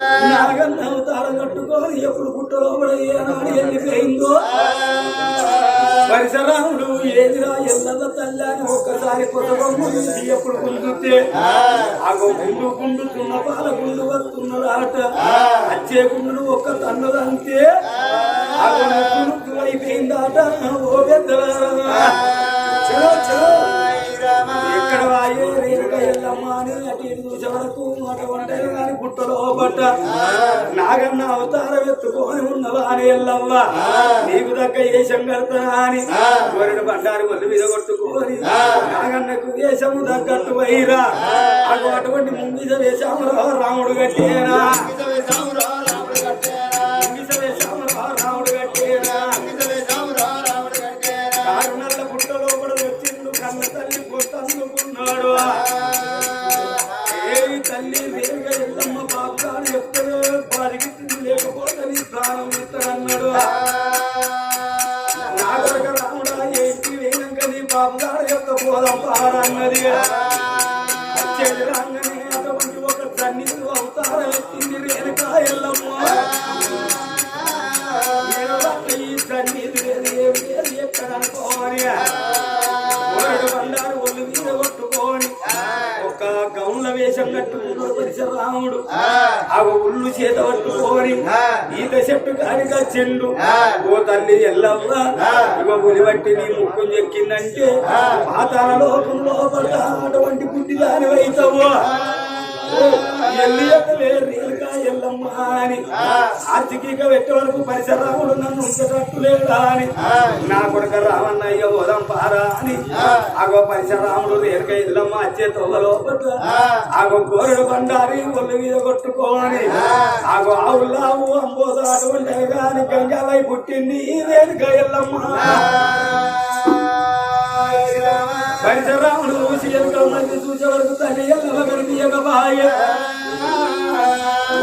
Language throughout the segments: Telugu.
నాగన్న అవతారం కట్టుకొని ఎప్పుడు పుట్టలో కూడా ఏనాడు వెళ్ళిపోయిందో పరిసరాముడు ఏదిరా ఎల్లద తల్లని ఒక్కసారి కొత్త ఎప్పుడు గుంజుతే ఆగో గుండు గుండుతున్న పాల గుండు వస్తున్నది ఆట అచ్చే గుండును ఒక్క తన్నదంతే ఆగో అయిపోయిందాట ఓ పెద్దలారా చలో చలో. ఎక్కడ వాయే రేణుక ఎల్లమ్మ అని అటు ఇటు చూసే మాట వంటలు కానీ పుట్టలో పట్ట నాగన్న అవతారం ఎత్తుకొని ఉన్నవా అని ఎల్లవ్వ. నీకు దక్క వేషం కడతానా అని గోరెడు బండారు ఒళ్ళు మీద కొట్టుకొని. నాగన్నకు వేషము తగ్గట్టు వైరా. అటు అటువంటి ముంగిస వేషము రాముడు కట్టేనా తల్లి ఎల్లవ్వ. ఇగో ఉలి బట్టి నీ ముక్కు చెక్కిందంటే పాతాల లోకంలో అటువంటి గుడ్డి దాని వైతవ్వ. ఎల్లి ఎల్లమ్మ అని. ఆర్థిక పెట్టే వరకు పరిసరాముడు నన్ను ఉంచటట్టు లేడా అని. నా కొడుక రావన్నయ్య ఓదం పారా అని. ఆగో పరిసరాముడు రేలుగా ఎల్లమ్మ వచ్చే తొవ్వలో ఆగో గోరెడు బండారి ఒళ్ళు మీద కొట్టుకోని ఆగో ఆవులావు అంబోద అటువంటి గాని గంగాలై పుట్టింది రేలుగా ఎల్లమ్మ. పరిసరాముడు చూసి ఎలుక మంది చూసే వరకు తల్లి ఎల్లవ కనిపించకబాయ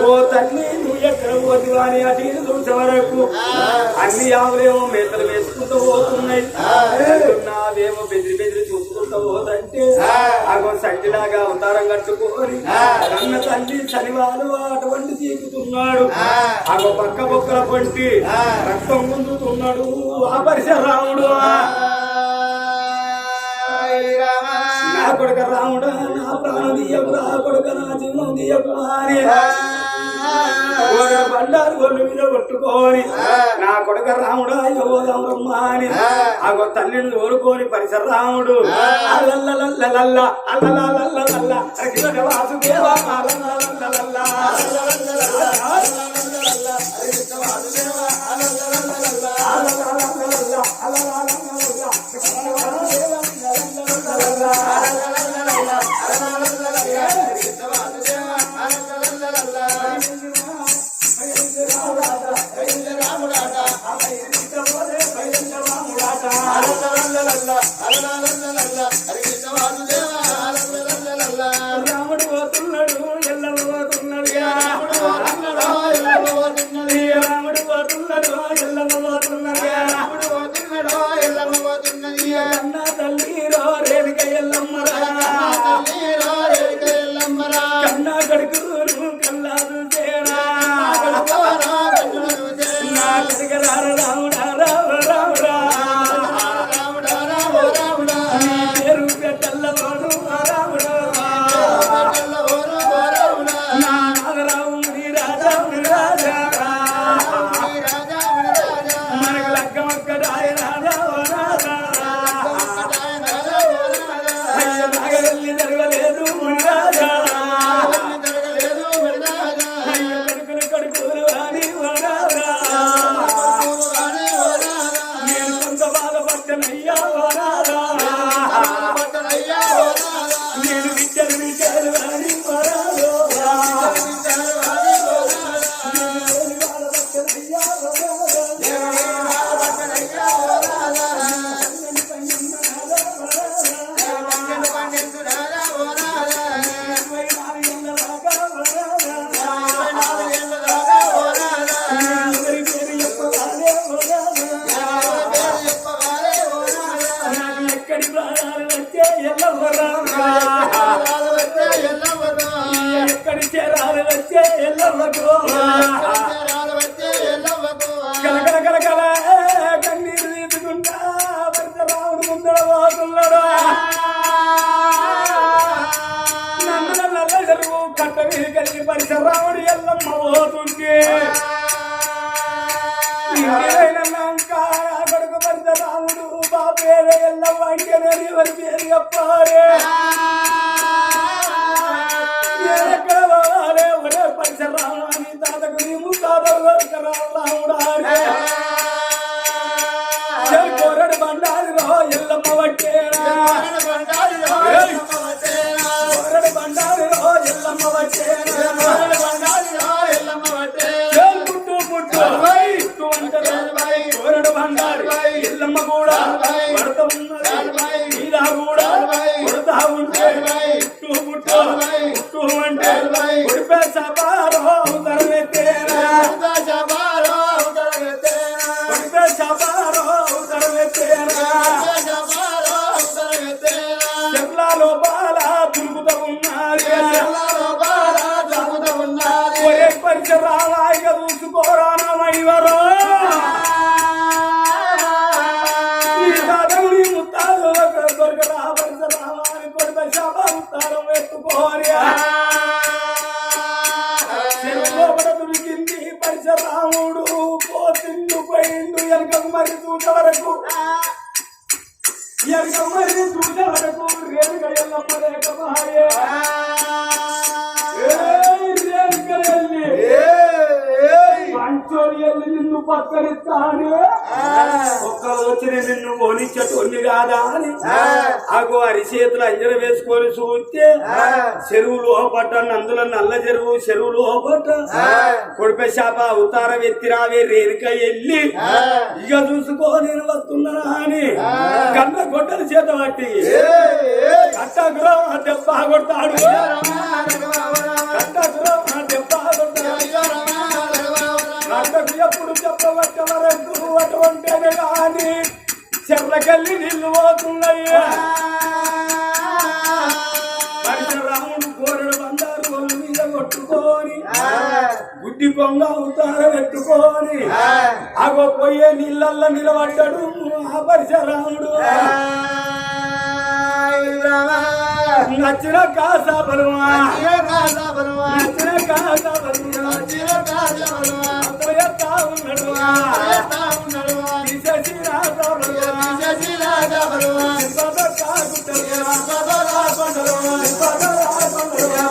ఓ తల్లి నువ్వు ఎక్కడ పోతివా అని అటు ఇటు చూసే వరకు అన్ని ఆవులేమో మేతలు వేసుకుంటూ పోతున్నాయి. నావేమో బెదిరి బెదిరి చూసుకుంటూ పోతంటే అగో సంటిలాగా అవతారం కట్టుకొని కన్న తల్లి శనివారు అటువంటి తీకుతున్నాడు అగో పక్క బొక్కల పంటి రక్తం ముందుతున్నాడు ఆ పరిసరాముడు నా కొడుక రాముడా నా ప్రాణం నా కొడుక నా జీవనం అని ఒక బండారు ఒళ్ళు మీద కొట్టుకొని నా కొడుక రాముడా యోగం రమ్మ అని ఆగో తల్లిని ఓడుకొని పరిసర రాముడు అల్లల్లల్లల్ల అల్లల్లల్లల్ల అఖిల వాసుదేవ అల్లల్లల్లల్ల పోతుంటే ఇంటినైనాక కొడుకు ఎల్లమ్మ అంటే ఎవరి పేరు ఎక్కడ ఒరే తాతకు నీ ముత్తాతలు పరశురాముడారే పక్కనిస్తాను ఒక్క వచ్చిన నిన్ను ఓనిచ్చటోని కాదా అని. ఆగో అరిచేతులు అంజన వేసుకొని చూస్తే చెరువు లోపట నందుల నల్ల చెరువు చెరువు లోపట కొడిపే శాప అవతారం ఎత్తిరావే రేణుక ఎల్లి ఇక చూసుకో నేను వస్తున్నానా అని. గంట గొడ్డల చేత పట్టి. కట్టగురం ఆ దెబ్బ కొడతాడు. కట్టగురం ఆ దెబ్బ కొడతాడు కట్టకు ఎప్పుడు చెప్పబట్ట వరకు అటువంటిదే కానీ చెర్లకెళ్ళి నీళ్ళు పోతున్నాయ్యా పరశురాముడు కోరడు బండారు ఒళ్ళు మీద కొట్టుకొని గుడ్డి కొంగ అవతార పెట్టుకొని అగో పోయే నీళ్ళల్లో నిలబడ్డాడు ఆ పరశురాముడు నచ్చిన కాసా బలుమా నచ్చిన పగలాగుయా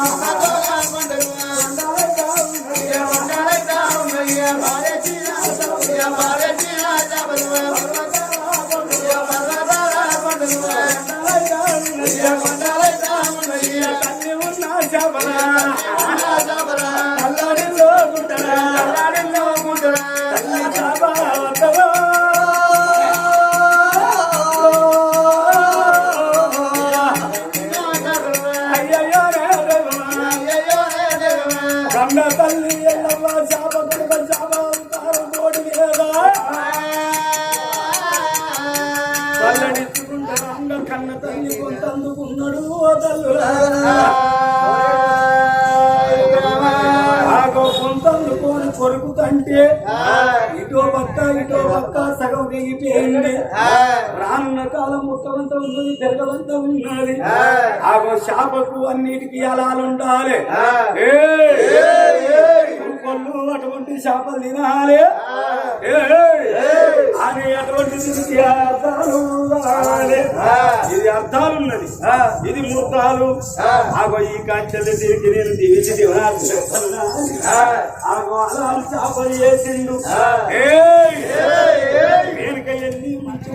కళ్ళనిచ్చుకుంటారు కన్న తల్లి కొంత అందుకున్నాడు ఆగో కొంత అందుకోని కొడుకు తంటే ఇటో భక్త ఇటో భక్త సగం దిగిపోయింది రానున్న కాలం ముట్టవంత ఉన్నది పెరగవంత ఉన్నది. ఆగో శాపకు అన్నిటికీ అలాలుండాలి కొల్లు అటువంటి శాపలు తినాలి. దీనికి అర్థాలు. ఇది అర్థాలు ఉన్నది ఇది మూర్తాలు ఆగో ఈ కాంచెలు తిరిగి నేను దివిచి దివనాలు ఆగో అలాలు చేసిండు! వెనుక ఎల్లి మంచి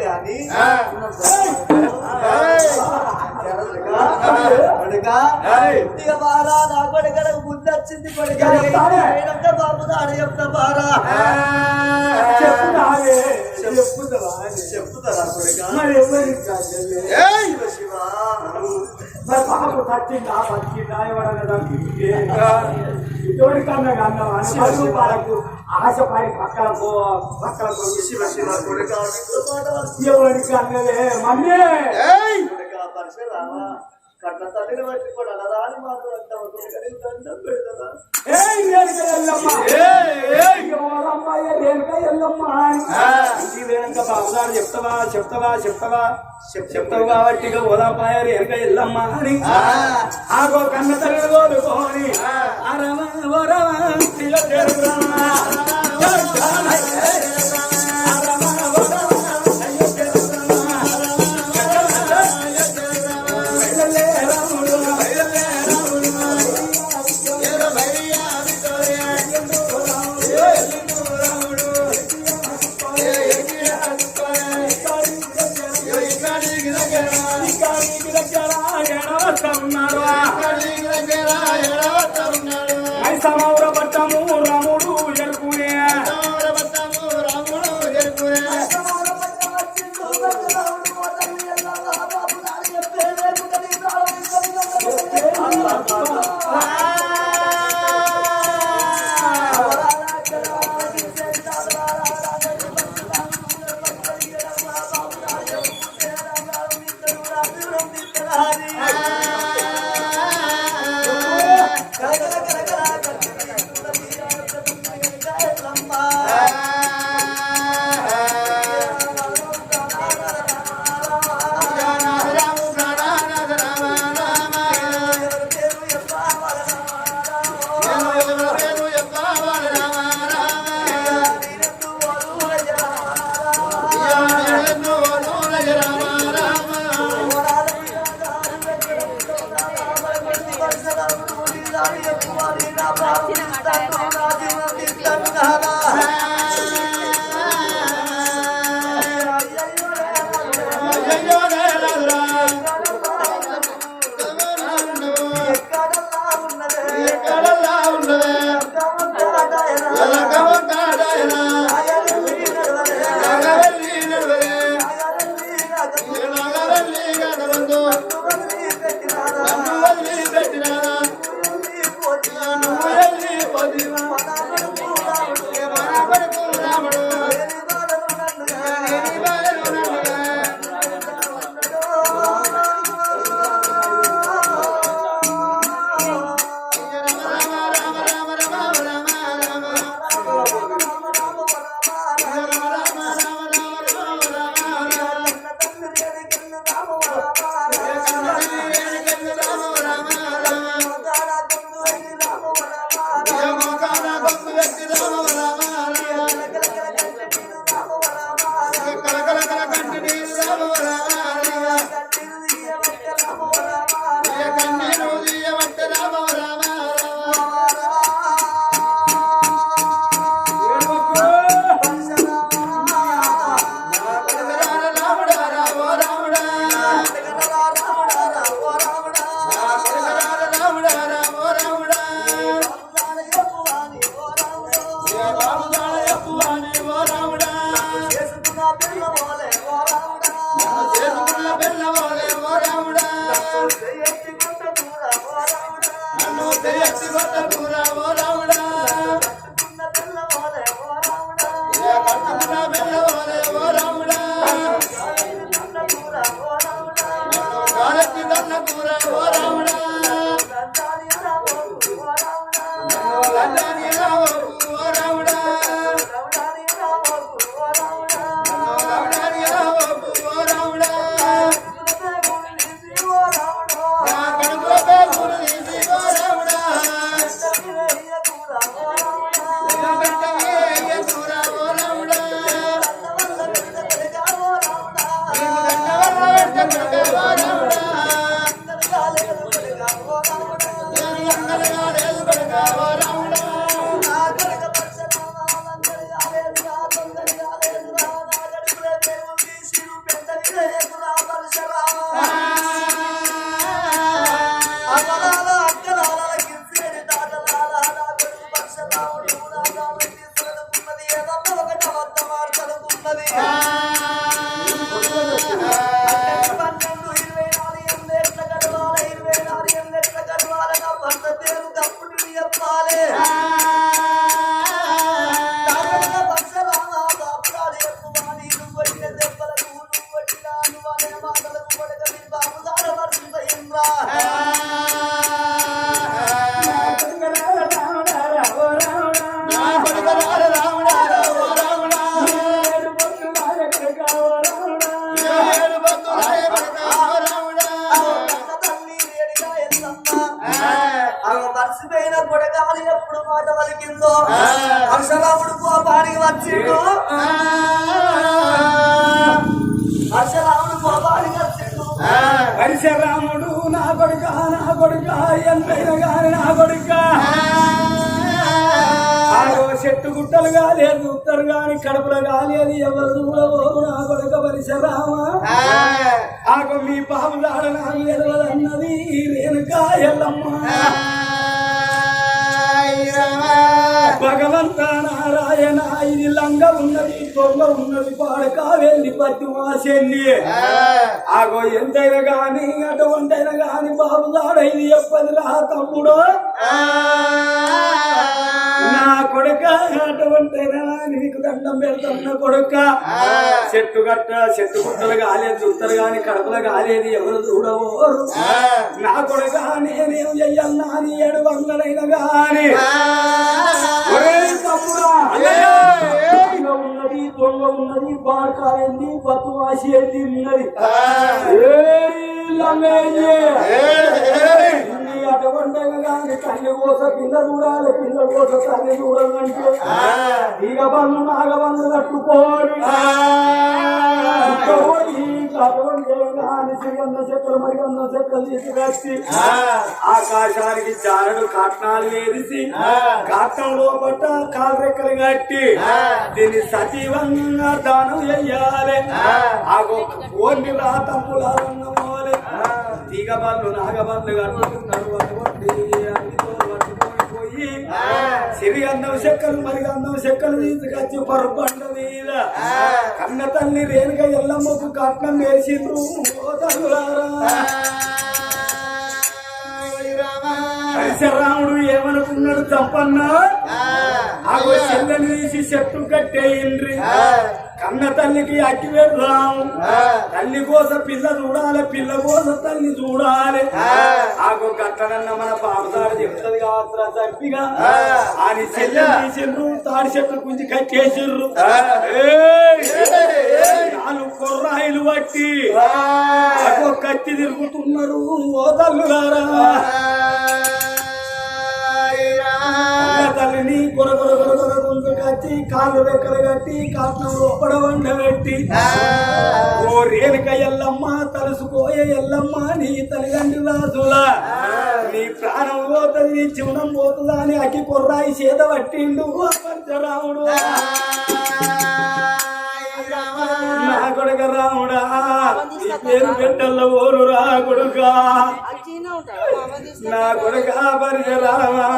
కానీ ఆ. కొడుకా ఏయ్. బారా నా కొడుకలకు వచ్చింది కొడుక చెప్తానే. నేనంటే చెప్తా బారా చెప్పుదావే చెప్పుదావా కొడుక తట్టిందా బతికిందా ఎవడన్నా ఇటువంటి కన్నా కన్నా పది రూపాయలకు ఆశపడి కొడుక నీతో మాట వస్తుంది. ఎవరికి అన్నదే మమ్మీ ఏయ్! కట్న తల్లిని బట్టి కూడా రాని మాట అంటావు కొడుక నీకు దండం పోయినాక బాబుదారు చెప్తావా చెప్తావా చెప్తావా? చెప్- చెప్తావు కాబట్టి ఇక ఓదాపాయ ఎల్లమ్మ అని. ఆగో కన్న తల్లి కోలుకోని అరవ వరవ queda llorando. కొడుక నా కొడుక ఎంతైనా గాని నా కొడుక చెట్టు గుట్టలు కాలేదు ఉత్తరు గాని కడుపులో కాలేదు ఎవరు చూడబోరు నా కొడుక పరిశరామ ఆగో మీ పాము దాడ రేణుక ఎల్లమ్మ. భగవంత నారాయణ ఇది లంగ ఉన్నది దొంగ ఉన్నది పాడక వెళ్ళి పత్తి మాసెల్లి ఆగో ఎంతైనా గాని అటువంటైనా గాని బాబు దాడ ఇది చెప్పది రా తమ్ముడు నా కొడుక అటువంటైనా నీకు దండం పెడతాను కొడుక. చెట్టు గట్ట చెట్టు గుట్టలు కాలేదు చూస్తారు గాని కడపలు కాలేదు ఎవరు చూడవోరు. నా కొడుక నేనేం చెయ్యన్నా అని ఏడు వందలైన గాని ఉన్నది దొంగ ఉన్నది బాడకాయంది బతువాసి ఉన్నది. కానీ తల్లి కోస పిల్ల చూడాలి పిల్ల కోస తల్లి చూడాలంటే ఇక బంధు నాగ బంధు కట్టుకోడు అటువంటి కానీ సిగంద చెక్కలు మరి గంధ చెక్కలు తీసుకొచ్చి ఆకాశానికి చారడు కట్నాలు వేసి కట్నంలో పట్ట కాలు రెక్కలు కట్టి. దీన్ని సజీవంగా దానం చెయ్యాలి ఆ. ఓన్లి రా తమ్ములాలన్నమోలే తీగబాళ్ళు నాగబాళ్ళు నాగబండ్లు కట్టుకున్నారు అటువంటి అన్నితో పట్టుకొని సిరి అందం చెక్కలు మరి అందం చెక్కలు తీసుకొచ్చి పరుబండ మీద. కన్న తల్లి రేణుగా ఎల్లమ్మకు కట్నం వేసిండ్రు ఓ తల్లులారా రాముడు ఏమనుకున్నాడు చంపన్న? ఆగో చెల్లని తీసి చెట్టు కట్టేయండ్రి. కన్న తల్లికి అక్కి పెడదాం. తల్లి కోస పిల్ల చూడాలి పిల్ల కోస తల్లి చూడాలి. ఆగో గట్టనన్న మన పాపదాడు చెప్తుంది కావచ్చురా చప్పిగా అని చెల్లెని తీసిండ్రు తాడి చెట్టు గుంజి కట్టేసిండ్రు! నాలుగు కొర్రాయిలు పట్టి ఆగో కత్తి తిరుగుతున్నారు ఓ తల్లుగారా తల్లిని కొర కొర కొర కొర గుంజు కట్టి కాళ్ళు రెక్కలు కట్టి కాట్నం లోపడ వండ పెట్టి ఓ రేణుక ఎల్లమ్మ తలుసుకోయ ఎల్లమ్మ నీ తల్లిదండ్రి రాజులా. నీ ప్రాణం పోతుంది నీ జీవనం పోతుందా అని అగ్గి కొర్రాయి చేత పట్టిండు ఆ పంచరాముడు. నా కొడుక రాముడా. నీ పేరు పెట్టల్ల ఓరు రా కొడుకా. నా కొడుక పరిచరామా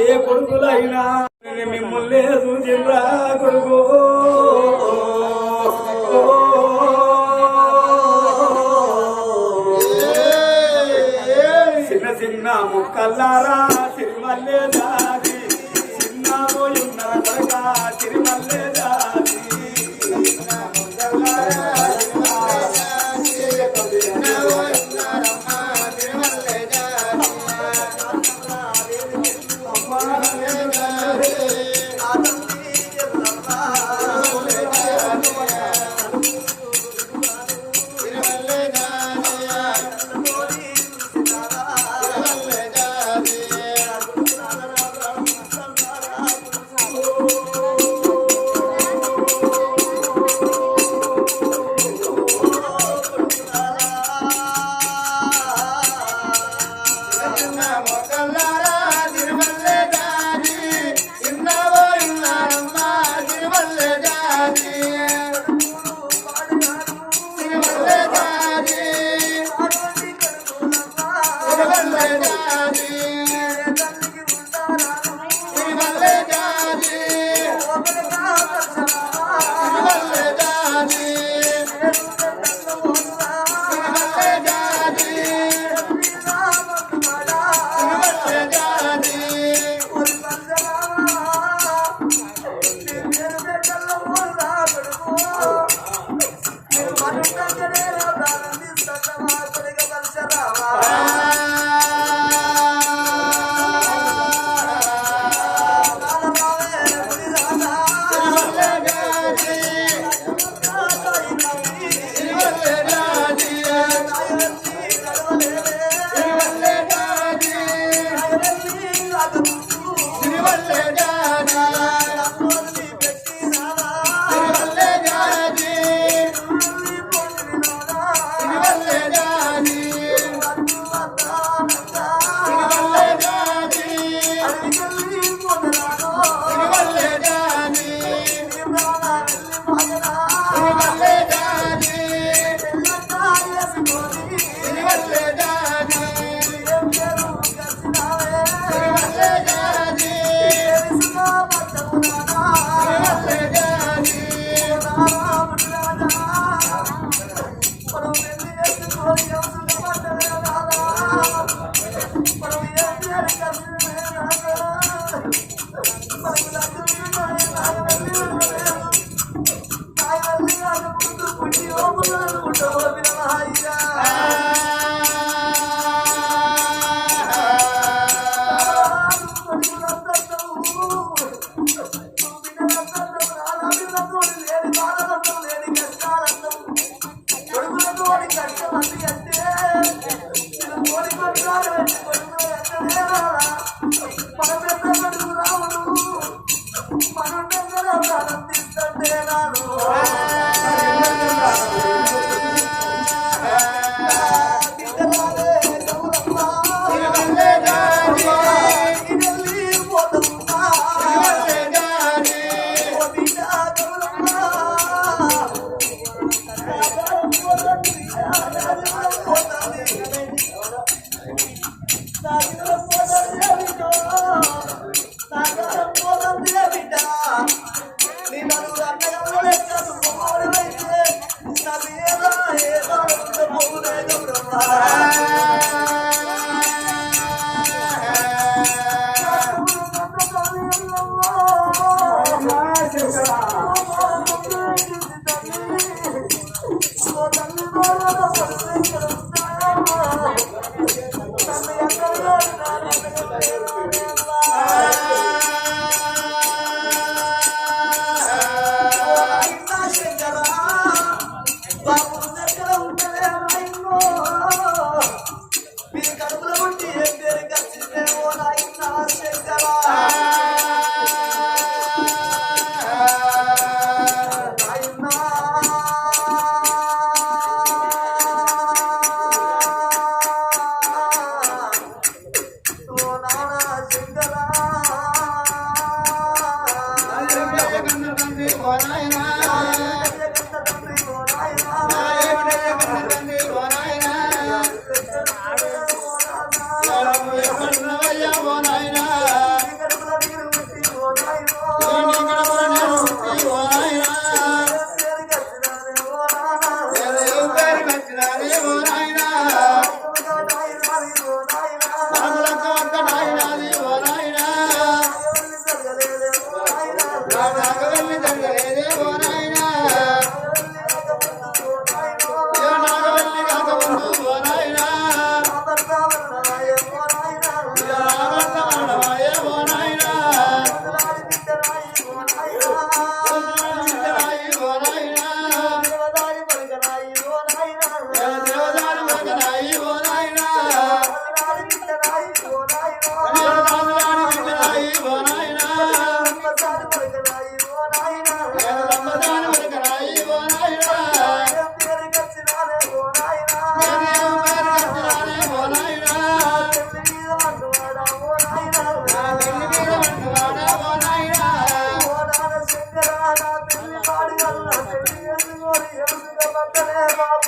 ఏ కొడుకులైనా నేను మిమ్మల్ని చూసిండ్రా కొడుకు. చిన్న చిన్న ముక్కల్లారా. ಮಾಡಿ ಹೇಳುವುದಿಲ್ಲ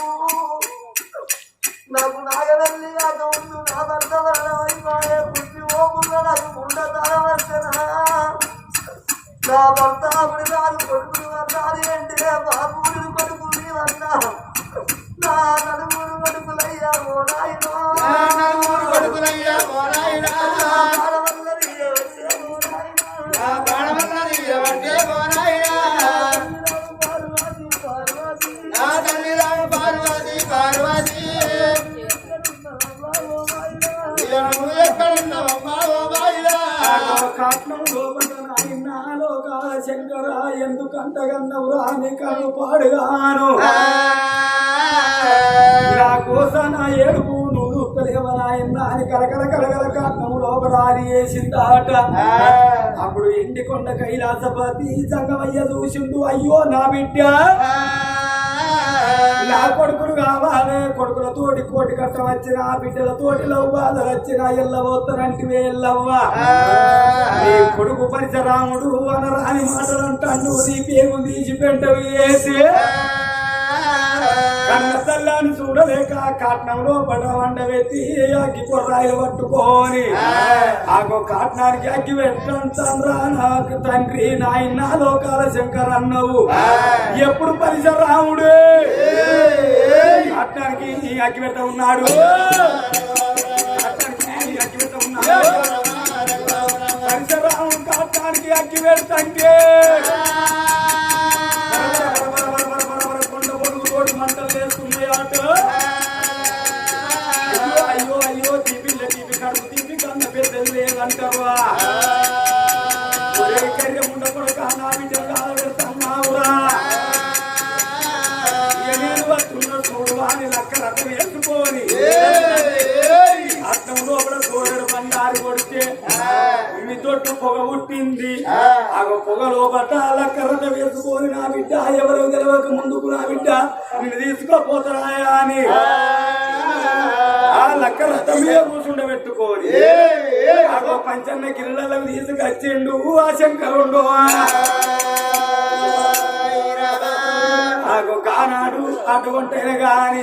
కలకల కలకల కాకములోబడారి వేసిందాట అప్పుడు ఎండి కొండ కైలాసపతి సంగమయ్య చూసిండు అయ్యో నా బిడ్డ. నా కొడుకులు కావాలి. కొడుకులతోటి కోటి కట్ట వచ్చిన ఆ బిడ్డలతోటి లవ్వాలు వచ్చిన ఎల్లవోత్తరంటివే ఎల్లవ్వా. నీ కొడుకు పరిశరాముడు అనరాని మాటలు అంటాడు నీ పేరు తీసి పెంటవి వేసి తల్లాన్ని చూడలేక కాట్నంలో పడ వండబెట్టి అగ్గి కొర్రాయిలు పట్టుకొని ఆగో కాట్నానికి అగ్గి పెట్టంతంద్రా నాకు తండ్రి నాయన లోకాల శంకర్ అన్నవు. ఎప్పుడు పరిసరాముడే కాట్నానికి ఈ అగ్గి పెట్ట ఉన్నాడు. అగ్గి పెట్ట ఉన్నాడు. పరిసరాముడు కాట్నానికి అగ్గి పెడతంటే తొట్టు పొగ పుట్టింది. ఆ. పొగ లోపల లక్క రథం వేసుకొని నా బిడ్డ ఎవరు గెలవక ముందుకు నా బిడ్డ నిన్ను తీసుకోపోతారా అని. ఆ. లక్క రథం మీద కూర్చుండబెట్టుకొని ఆగో పంచన్న గిరిలకు తీసుకొచ్చిండు ఆ శంకరుండు. ఆగో కానాడు అటువంటైన గాని